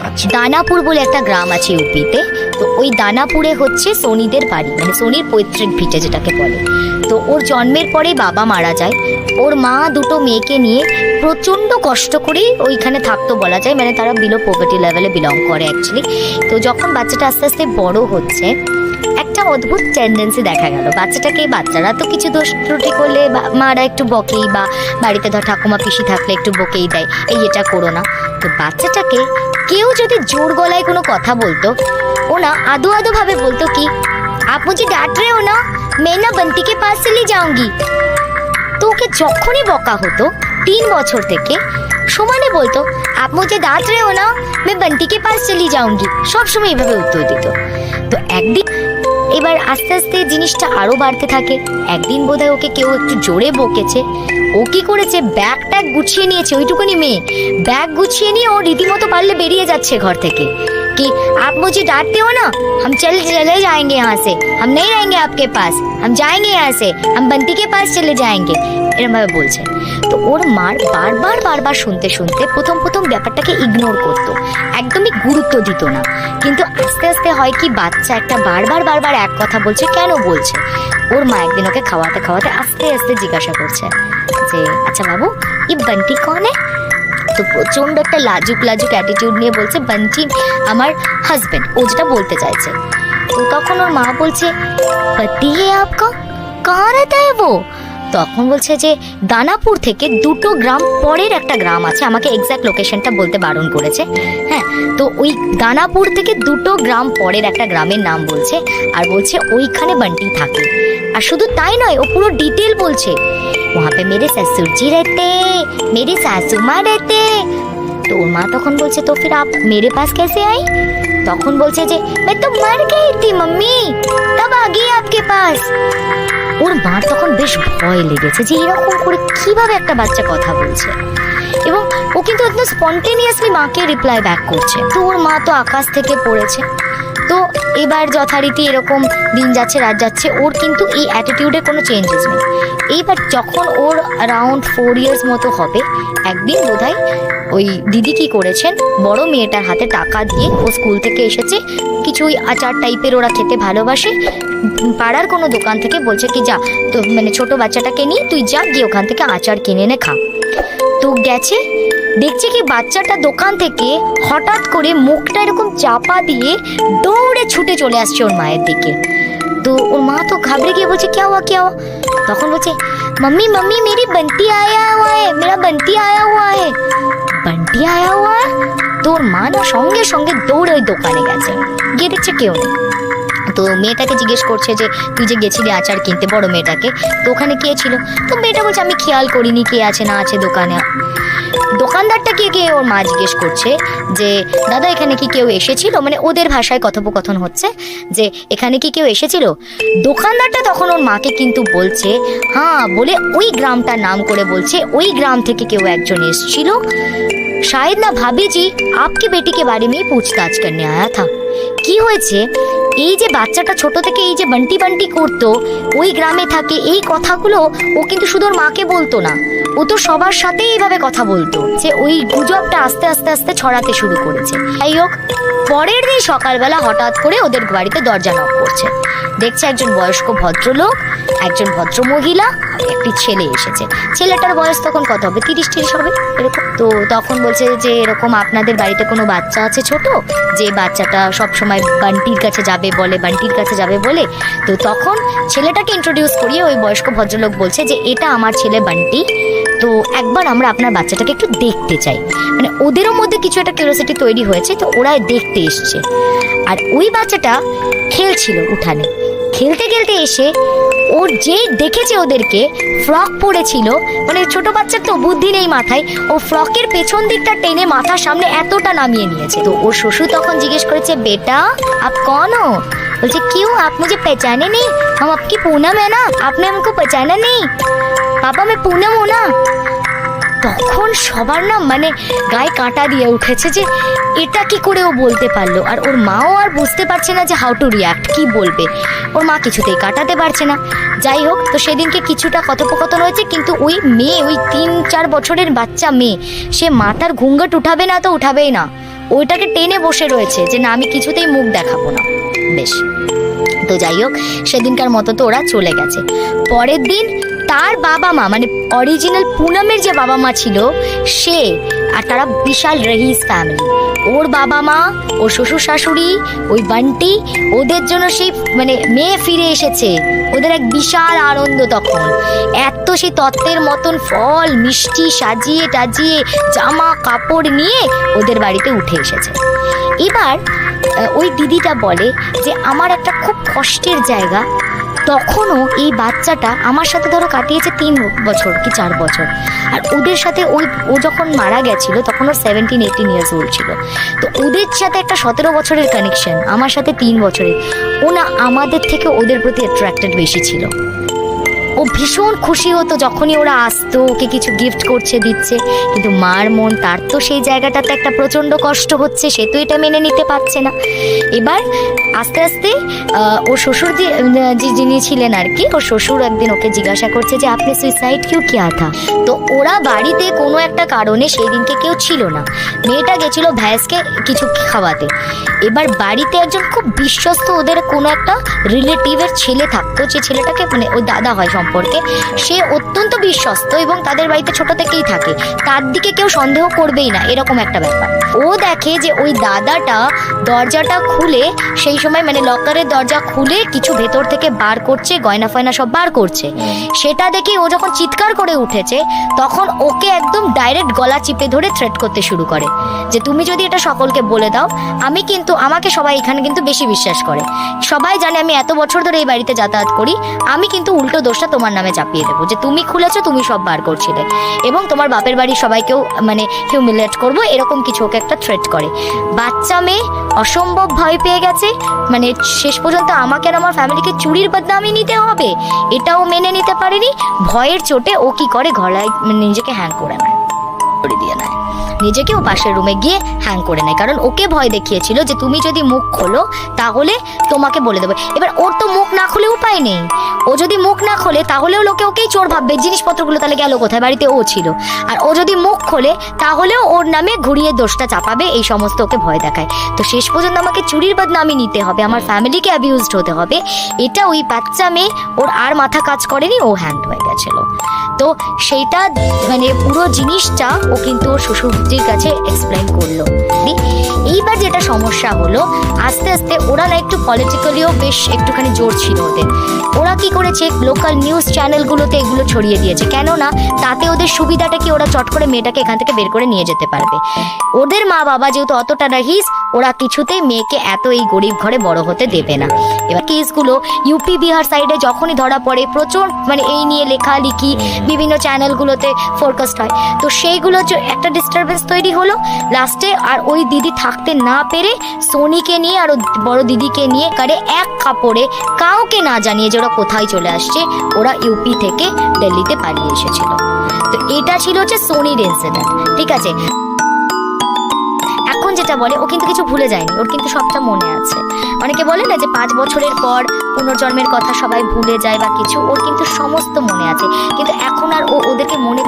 আচ্ছা। দানাপুর বলে একটা গ্রাম আছে ইউপিতে। তো ওই দানাপুরে হচ্ছে সোনিদের বাড়ি মানে সোনির পৈতৃক ভিটে যেটাকে বলে। তো ওর জন্মের পরে বাবা মারা যায়। ওর মা দুটো মেয়েকে নিয়ে প্রচণ্ড কষ্ট করে ওইখানে থাকতো বলা যায়। মানে তারা বিলো পভার্টি লেভেলে বিলং করে অ্যাকচুয়ালি তো যখন বাচ্চাটা আস্তে আস্তে বড় হচ্ছে একটা অদ্ভুত টেন্ডেন্সি দেখা গেল। বাচ্চাটাকে, বাচ্চারা তো কিছু দোষ ত্রুটি করলে মারা একটু বকেই বা বাড়িতে ধর ঠাকুমা পিসি থাকলে একটু বকেই দেয়, এই এটা করো না। তো বাচ্চাটাকে কেউ যদি জোর গলায় কোনো কথা বলতো ও না আদো আদো ভাবে বলতো কি, আপ মুঝে ডাঁট রে ওনা না না বন্তিকে পাশ চলে যাওঙ্গি। তো ওকে যখনই বকা হতো, তিন বছর থেকে, সমানে বলতো, আপ মুঝে ডাঁট রে ওনা না মে বন্তিকে পাশ চলে যাওঙ্গি। সবসময় এভাবে উত্তর দিত। তো একদিন এবার আস্তে আস্তে জিনিসটা আরও বাড়তে থাকে। একদিন বোধহয় ওকে কেউ একটু জোরে বকেছে। ও কি করেছে? ব্যাগ ট্যাগ গুছিয়ে নিয়েছে, ওইটুকুনি মেয়ে। ব্যাগ গুছিয়ে নিয়ে ও রীতিমতো পারলে বেরিয়ে যাচ্ছে ঘর থেকে। कि आप मुझे डांटते हो ना हम चल चले जाएंगे यहाँ से हम नहीं रहेंगे आपके पास हम जाएंगे यहाँ से हम बंटी के पास चले जाएंगे এরম ভাবে বলছে তো ওর মার বারবার বারবার শুনতে শুনতে প্রথম প্রথম ব্যাপারটাকে ইগনোর করতো একদমই গুরুত্ব দিত না কিন্তু আস্তে আস্তে হয় কি বাচ্চা একটা বারবার বারবার এক কথা বলছে কেন বলছে ওর মা একদিন ওকে খাওয়াতে খাওয়াতে আস্তে আস্তে জিজ্ঞাসা করছে যে আচ্ছা বাবু ই বন্টি কন হ্যাঁ তো প্রচণ্ড একটা লাজুক লাজুক অ্যাটিটিউড নিয়ে বলছে বন্টি আমার হাজবেন্ড ও যেটা বলতে চাইছে। তো তখন ওর মা বলছে পতি হে আপকা হে वो তখন বলছে যে দানাপুর থেকে দুটো গ্রাম পরের একটা গ্রাম আছে, আমাকে এক্স্যাক্ট লোকেশনটা বলতে বারণ করেছে। হ্যাঁ তো ওই দানাপুর থেকে দুটো গ্রাম পরের একটা গ্রামের নাম বলছে আর বলছে ওইখানে বান্টি থাকে। আর শুধু তাই নয়, ও পুরো ডিটেল বলছে, ওহা পে মেরে শাশুরজি রেতে মেরে শাশুমা রেতে তো ওর মা তখন বলছে, তো ফির আপ মেরে পাস কেসে আই? তখন বলছে যে, মে তো মার গই থি, মম্মি, তব আ আপকে পাস। ওর মার তখন বেশ ভয় লেগেছে যে এরকম করে কীভাবে একটা বাচ্চা কথা বলছে। এবং ও কিন্তু একদম স্পন্টেনিয়াসলি মাকে রিপ্লাই ব্যাক করছে। তো ওর মা তো আকাশ থেকে পড়েছে। তো এবার যথারীতি এরকম দিন যাচ্ছে, রাত যাচ্ছে, ওর কিন্তু এই অ্যাটিটিউডে কোনো চেঞ্জেস নেই। এইবার যখন ওর অ্যারাউন্ড ফোর ইয়ার্স মতো হবে, একদিন বোধহয় ওই দিদি কি করেছেন, বড় মেয়েটার হাতে টাকা দিয়ে ও স্কুল থেকে এসেছে। কিছু ওই আচার টাইপের ওরা খেতে ভালোবাসে। পাড়ার কোনো দোকান থেকে বলছে কি, যা, তো মানে ছোট বাচ্চাটাকে নিয়ে তুই যা, গিয়ে ওখান থেকে আচার কিনে এনে খা। তো গেছে, দেখছে কি বাচ্চাটা দোকান থেকে হঠাৎ করে মুখটা এরকম চাপা দিয়ে দৌড়ে ছুটে চলে আসছে ওর মায়ের দিকে। তো ওর মা তো ঘাবড়ে গিয়ে বলছে, কে হওয়া কে হওয়া তখন বলছে, মাম্মি মাম্মি, মেরি বন্তি আয়া হুয়া হে মেরা বন্তি আয়া হুয়া হে বন্টি আয়া হুয়া? তোর মা সঙ্গে সঙ্গে দৌড়ে ওই দোকানে গেছে। গিয়ে দেখছে কেউ নেই তো মেয়েটাকে জিজ্ঞেস করছে যে, তুই যে গেছিলি আচার কিনতে, বড় মেয়েটাকে, তো ওখানে কে ছিল? তো মেয়েটা বলছে, আমি খেয়াল করিনি কে আছে, না আছে দোকানে। দোকানদারটা কে গিয়ে ওর মা জিজ্ঞেস করছে যে, দাদা, এখানে কি কেউ এসেছিল? মানে ওদের ভাষায় কথোপকথন হচ্ছে যে, এখানে কি কেউ এসেছিল? দোকানদারটা তখন ওর মাকে কিন্তু বলছে হ্যাঁ বলে ওই গ্রামটার নাম করে বলছে, ওই গ্রাম থেকে কেউ একজন এসেছিল। शायद না ভাবি জি আপকে বেটি के बारे में ही पूछताछ करने आया था কি হয়েছে এই যে বাচ্চাটা ছোট থেকে এই যে বান্টি বান্টি করতো ওই গ্রামে থাকে এই কথাগুলো ও কিন্তু শুধু ওর মাকে বলতো না ও তো সবার সাথে এইভাবে কথা বলতো, যে ওই গুজবটা আস্তে আস্তে আস্তে ছড়াতে শুরু করেছে। যাই হোক, পরের দিন সকালবেলা হঠাৎ করে ওদের বাড়িতে দরজা নক করছে। দেখছে একজন বয়স্ক ভদ্রলোক, একজন ভদ্র মহিলা, একটি ছেলে এসেছে। ছেলেটার বয়স তখন কত হবে? তিরিশ তিরিশ হবে, এরকম। তো তখন বলছে যে, এরকম আপনাদের বাড়িতে কোনো বাচ্চা আছে ছোট? যে বাচ্চাটা সব সময় বান্টির কাছে যাবে বলে, বান্টির কাছে যাবে বলে? তো তখন ছেলেটাকে ইন্ট্রোডিউস করিয়ে ওই বয়স্ক ভদ্রলোক বলছে যে, এটা আমার ছেলে বান্টি। তো একবার আমরা আপনার বাচ্চাটাকে একটু দেখতে চাই। মানে ওদেরও মধ্যে কিছু একটা কিউরিয়াসিটি তৈরি হয়েছে, তো ওরা দেখতে এসছে। আর ওই বাচ্চাটা খেলছিল উঠানে। খেলতে খেলতে এসে ওর যে দেখেছে ওদেরকে ফ্রক পরেছিল মানে ছোট বাচ্চার তো বুদ্ধি নেই মাথায়, ও ফ্রকের পেছন দিকটা টেনে মাথার সামনে এতটা নামিয়ে নিয়েছে। তো ওর শ্বশুর তখন জিজ্ঞেস করেছে, বেটা, আপ কौन हो বলছে क्यों आप मुझे पहचाने नहीं हम आपकी पूनम है ना आपने हमको पहचाना नहीं पापा मैं पूनम हूँ ना তখন সবার না মানে গায়ে কাঁটা দিয়ে উঠেছে যে এটা কি করে ও বলতে পারলো আর ওর মাও আর বুঝতে পারছে না যে হাউ টু রিয়াক্ট কি বলবে ওর মা কিছুতেই কাটাতে পারছে না যাই হোক তো সেদিনকে কিছুটা কথোপকথন হয়েছে কিন্তু ওই মেয়ে ওই তিন চার বছরের বাচ্চা মেয়ে সে মাথার ঘুঙ্গট উঠাবে না তো উঠাবেই না ওইটাকে টেনে বসে রয়েছে যে না, আমি কিছুতেই মুখ দেখাবো না। বেশ। তো যাই হোক, সেদিনকার মতো তো ওরা চলে গেছে। পরের দিন তার বাবা মা মানে অরিজিনাল পুনমের যে বাবা মা ছিল, সে আর তারা বিশাল রহিস ফ্যামিলি ওর বাবা মা, ওর শ্বশুর শাশুড়ি, ওই বান্টি, ওদের জন্য সেই মানে মেয়ে ফিরে এসেছে। ওদের এক বিশাল আনন্দ তখন। এত সেই তত্ত্বের মতন ফল, মিষ্টি সাজিয়ে টাজিয়ে জামা কাপড় নিয়ে ওদের বাড়িতে উঠে এসেছে। এবার ওই দিদিটা বলে যে, আমার একটা খুব কষ্টের জায়গা। তখনও এই বাচ্চাটা আমার সাথে ধরো কাটিয়েছে তিন বছর কি চার বছর। আর ওদের সাথে ওই ও যখন মারা গেছিল তখন ওর সেভেন্টিন এইটিন ইয়ার্স ওল্ড ছিল। তো ওদের সাথে একটা সতেরো বছরের কানেকশন আমার সাথে তিন বছরের। ও না আমাদের থেকে ওদের প্রতি অ্যাট্রাক্টেড বেশি ছিল। ও ভীষণ খুশি হতো যখনই ওরা আসতো, ওকে কিছু গিফট করছে, দিচ্ছে। কিন্তু মার মন, তার তো সেই জায়গাটাতে একটা প্রচণ্ড কষ্ট হচ্ছে, সে তো এটা মেনে নিতে পারছে না। এবার আস্তে আস্তে ও শ্বশুর যে যিনি ছিলেন আর কি, ওর শ্বশুর একদিন ওকে জিজ্ঞাসা করছে যে, আপনি সুইসাইড কেউ কিয়া থা তো ওরা বাড়িতে কোনো একটা কারণে সেই দিনকে কেউ ছিল না। মেয়েটা গেছিল ভ্যাসকে কিছু খাওয়াতে। এবার বাড়িতে একজন খুব বিশ্বস্ত ওদের কোনো একটা রিলেটিভের ছেলে থাকতো, যে ছেলেটাকে মানে ওই দাদা হয় সম্পর্কে, সে অত্যন্ত বিশ্বস্ত এবং তাদের বাড়িতে ছোট থেকেই থাকে। তার দিকে কেউ সন্দেহ করবেই না, এরকম একটা ব্যাপার। ও দেখে যে ওই দাদাটা দরজাটা খুলে, সেই সময় মানে লকারের দরজা খুলে কিছু ভেতর থেকে বার করছে, গয়না ফয়না সব বার করছে। সেটা দেখে ও যখন চিৎকার করে উঠেছে, তখন ওকে একদম ডাইরেক্ট গলা চিপে ধরে থ্রেট করতে শুরু করে। যে, তুমি যদি এটা সকলকে বলে দাও, আমি কিন্তু আমাকে সবাই এখানে কিন্তু বেশি বিশ্বাস করে। সবাই জানে আমি এত বছর ধরে এই বাড়িতে যাতায়াত করি, আমি কিন্তু উল্টো দোষটা তোমার নামে চাপিয়ে দেবো যে তুমি খুলেছো, তুমি সব বার করছিলে। এবং তোমার বাপের বাড়ির সবাইকেও মানে হিউমিলেট করব, এরকম কিছু ওকে একটা থ্রেট করে। বাচ্চা মেয়ে অসম্ভব ভয় পেয়ে গেছে মানে শেষ পর্যন্ত আমাকে আর আমার ফ্যামিলিকে চুরির বদনামি নিতে হবে, এটাও মেনে নিতে পারেনি, ভয়ের চোটে ও কি করে গলায় মানে নিজেকে হ্যাং করে নেয়। করে দিয়ে নেয়। নিজেকে ও পাশের রুমে গিয়ে হ্যাং করে নেয়। কারণ ওকে ভয় দেখিয়েছিল যে তুমি যদি মুখ খোলো, তাহলে তোমাকে বলে দেবো। এবার ওর তো মুখ না খুলে উপায় নেই। ও যদি মুখ না খোলে, তাহলেও লোকে ওকেই চোর ভাববে। জিনিসপত্রগুলো তাহলে গেল কোথায়? বাড়িতে ও ছিল। আর ও যদি মুখ খোলে, তাহলেও ওর নামে ঘুরিয়ে দোষটা চাপাবে। এই সমস্ত ওকে ভয় দেখায়। তো শেষ পর্যন্ত আমাকে চুরির বদনামি নিতে হবে। আমার ফ্যামিলিকে অ্যাবিউজড হতে হবে। এটা ওই বাচ্চা মেয়ে, ওর আর মাথা কাজ করেনি, ও হ্যান্ড হয়ে গেছিল। তো সেইটা মানে পুরো জিনিসটা ও কিন্তু ওর শ্বশুরজির কাছে এক্সপ্লেন করল। এইবার যেটা সমস্যা হলো, আস্তে আস্তে ওরা না একটু পলিটিক্যালিও বেশ একটুখানি জোর ছিল ওদের। ওরা কি করেছে লোকাল নিউজ চ্যানেলগুলোতে এগুলো ছড়িয়ে দিয়েছে। কেননা, তাতে ওদের সুবিধাটা কি, ওরা চট করে মেয়েটাকে এখান থেকে বের করে নিয়ে যেতে পারবে। ওদের মা বাবা যেহেতু অতটা রাহিস ওরা কিছুতেই মেয়েকে এত এই গরিব ঘরে বড় হতে দেবে না। এবার কেসগুলো ইউপি বিহার সাইডে যখনই ধরা পড়ে, প্রচুর মানে এই নিয়ে লেখালেখি বিভিন্ন চ্যানেলগুলোতে ফোরকাস্ট হয়। তো সেইগুলো একটা ডিস্টারবেন্স তৈরি হলো। লাস্টে আর ওই দিদি থাকতে না পেরে সোনিকে নিয়ে আর বড় দিদিকে নিয়ে কারে এক কাপড়ে কাউকে না জানিয়ে যে ওরা কোথায় চলে আসছে, ওরা ইউপি থেকে দিল্লিতে পালিয়ে এসেছিল। তো এটা ছিল হচ্ছে সোনির ইনসিডেন্ট ঠিক আছে? যেটা বলে, ও কিন্তু কিছু ভুলে যায়নি। ওর কিন্তু সবটা মনে আছে। অনেকে বলে না যে পাঁচ বছরের পর পুনর্জন্মের কথা সবাই ভুলে যায় বা কিছু, ওর কিন্তু সমস্ত মনে আছে। কিন্তু এখন আর ও ওদেরকে মনে